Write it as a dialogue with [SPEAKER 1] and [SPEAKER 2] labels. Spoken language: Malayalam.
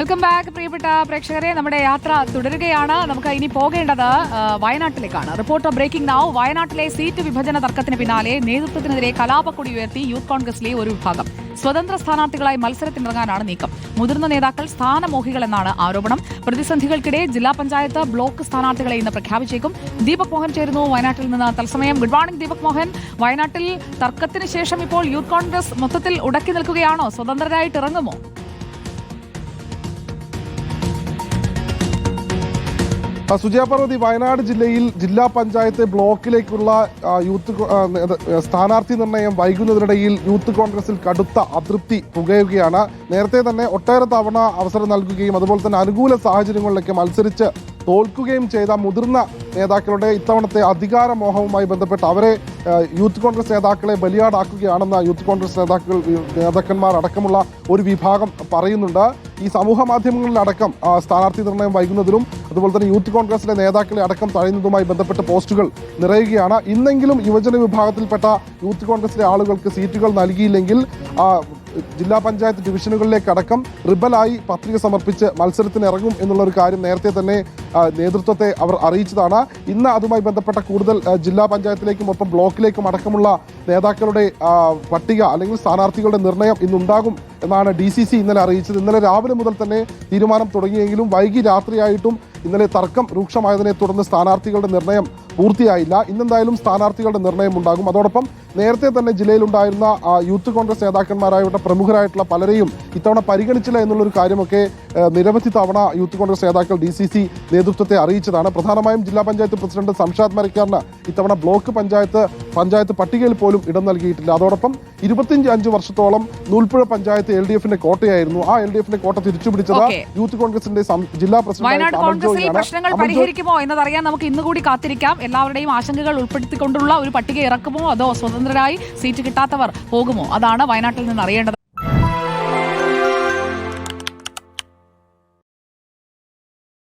[SPEAKER 1] വെൽക്കം ബാക്ക് പ്രിയപ്പെട്ട പ്രേക്ഷകരെ. നമ്മുടെ യാത്ര തുടരുകയാണ്. നമുക്ക് ഇനി പോകേണ്ടത് വയനാട്ടിലേക്കാണ്. റിപ്പോർട്ടർ ബ്രേക്കിംഗ് നാവ് വയനാട്ടിലെ സീറ്റ് വിഭജന തർക്കത്തിന് പിന്നാലെ നേതൃത്വത്തിനെതിരെ കലാപക്കൊടി ഉയർത്തി യൂത്ത് കോൺഗ്രസിലെ ഒരു വിഭാഗം. സ്വതന്ത്ര സ്ഥാനാർത്ഥികളായി മത്സരത്തിനിറങ്ങാനാണ് നീക്കം. മുതിർന്ന നേതാക്കൾ സ്ഥാനമോഹികളെന്നാണ് ആരോപണം. പ്രതിസന്ധികൾക്കിടെ ജില്ലാ പഞ്ചായത്ത് ബ്ലോക്ക് സ്ഥാനാർത്ഥികളെ ഇന്ന് പ്രഖ്യാപിച്ചേക്കും. ദീപക് മോഹൻ ചേരുന്നു വയനാട്ടിൽ നിന്ന് തത്സമയം. Good morning Deepak Mohan. വയനാട്ടിൽ തർക്കത്തിന് ശേഷം ഇപ്പോൾ യൂത്ത് കോൺഗ്രസ് മൊത്തത്തിൽ ഉടക്കി നിൽക്കുകയാണോ? സ്വതന്ത്രരായിട്ട് ഇറങ്ങുമോ?
[SPEAKER 2] സുജയ വയനാട് ജില്ലയിൽ ജില്ലാ പഞ്ചായത്ത് ബ്ലോക്കിലേക്കുള്ള യൂത്ത് സ്ഥാനാർത്ഥി നിർണയം വൈകുന്നതിനിടയിൽ യൂത്ത് കോൺഗ്രസിൽ കടുത്ത അതൃപ്തി പുകയുകയാണ്. നേരത്തെ തന്നെ ഒട്ടേറെ തവണ അവസരം നൽകുകയും അതുപോലെ തന്നെ അനുകൂല സാഹചര്യങ്ങളിലൊക്കെ മത്സരിച്ച് തോൽക്കുകയും ചെയ്ത മുതിർന്ന നേതാക്കളുടെ ഇത്തവണത്തെ അധികാരമോഹവുമായി ബന്ധപ്പെട്ട് അവരെ യൂത്ത് കോൺഗ്രസ് നേതാക്കളെ ബലിയാടാക്കുകയാണെന്ന് യൂത്ത് കോൺഗ്രസ് നേതാക്കൾ നേതാക്കന്മാർ അടക്കമുള്ള ഒരു വിഭാഗം പറയുന്നുണ്ട്. ഈ സമൂഹ മാധ്യമങ്ങളിലടക്കം സ്ഥാനാർത്ഥി നിർണയം വൈകുന്നതിലും അതുപോലെ തന്നെ യൂത്ത് കോൺഗ്രസിലെ നേതാക്കളെ അടക്കം തഴയുന്നതുമായി ബന്ധപ്പെട്ട പോസ്റ്റുകൾ നിറയുകയാണ്. ഇന്നെങ്കിലും യുവജന വിഭാഗത്തിൽപ്പെട്ട യൂത്ത് കോൺഗ്രസിലെ ആളുകൾക്ക് സീറ്റുകൾ നൽകിയില്ലെങ്കിൽ ജില്ലാ പഞ്ചായത്ത് ഡിവിഷനുകളിലേക്ക് അടക്കം റിബലായി പത്രിക സമർപ്പിച്ച് മത്സരത്തിന് ഇറങ്ങും എന്നുള്ള ഒരു കാര്യം നേരത്തെ തന്നെ നേതൃത്വത്തെ അവർ അറിയിച്ചതാണ്. ഇന്ന് അതുമായി ബന്ധപ്പെട്ട കൂടുതൽ ജില്ലാ പഞ്ചായത്തിലേക്കും ഒപ്പം ബ്ലോക്കിലേക്കും അടക്കമുള്ള നേതാക്കളുടെ പട്ടിക അല്ലെങ്കിൽ സ്ഥാനാർത്ഥികളുടെ നിർണയം ഇന്നുണ്ടാകും എന്നാണ് ഡി സി സി ഇന്നലെ അറിയിച്ചത്. ഇന്നലെ രാവിലെ മുതൽ തന്നെ തീരുമാനം തുടങ്ങിയെങ്കിലും വൈകി രാത്രിയായിട്ടും ഇന്നലെ തർക്കം രൂക്ഷമായതിനെ തുടർന്ന് സ്ഥാനാർത്ഥികളുടെ നിർണയം പൂർത്തിയായില്ല. ഇന്നെന്തായാലും സ്ഥാനാർത്ഥികളുടെ നിർണയം ഉണ്ടാകും. അതോടൊപ്പം നേരത്തെ തന്നെ ജില്ലയിലുണ്ടായിരുന്ന യൂത്ത് കോൺഗ്രസ് നേതാക്കന്മാരായിട്ട് പ്രമുഖരായിട്ടുള്ള പലരെയും ഇത്തവണ പരിഗണിച്ചില്ല എന്നുള്ളൊരു കാര്യമൊക്കെ നിരവധി തവണ യൂത്ത് കോൺഗ്രസ് നേതാക്കൾ ഡി സി സി നേതൃത്വത്തെ അറിയിച്ചതാണ്. പ്രധാനമായും ജില്ലാ പഞ്ചായത്ത് പ്രസിഡന്റ് സംഷാദ് മരക്കാറിന് ഇത്തവണ ബ്ലോക്ക് പഞ്ചായത്ത് പഞ്ചായത്ത് പട്ടികയിൽ പോലും ഇടം നൽകിയിട്ടില്ല. അതോടൊപ്പം ഇരുപത്തിയഞ്ച് അഞ്ച് വർഷത്തോളം നൂൽപ്പുഴ പഞ്ചായത്ത് എൽ ഡി എഫിന്റെ കോട്ടയായിരുന്നു. ആ എൽ ഡി എഫിന്റെ കോട്ട തിരിച്ചുപിടിച്ചത്. യൂത്ത് കോൺഗ്രസിന്റെ ജില്ലാ പ്രസിഡന്റ്
[SPEAKER 1] പ്രശ്നങ്ങൾ പരിഹരിക്കുമോ എന്നതറിയാൻ നമുക്ക് ഇന്ന് കൂടി കാത്തിരിക്കാം. എല്ലാവരുടെയും ആശങ്കകൾ ഉൾപ്പെടുത്തിക്കൊണ്ടുള്ള ഒരു പട്ടിക ഇറക്കുമോ? അതോ സ്വതന്ത്രരായി സീറ്റ് കിട്ടാത്തവർ പോകുമോ? അതാണ് വയനാട്ടിൽ നിന്ന് അറിയേണ്ടത്.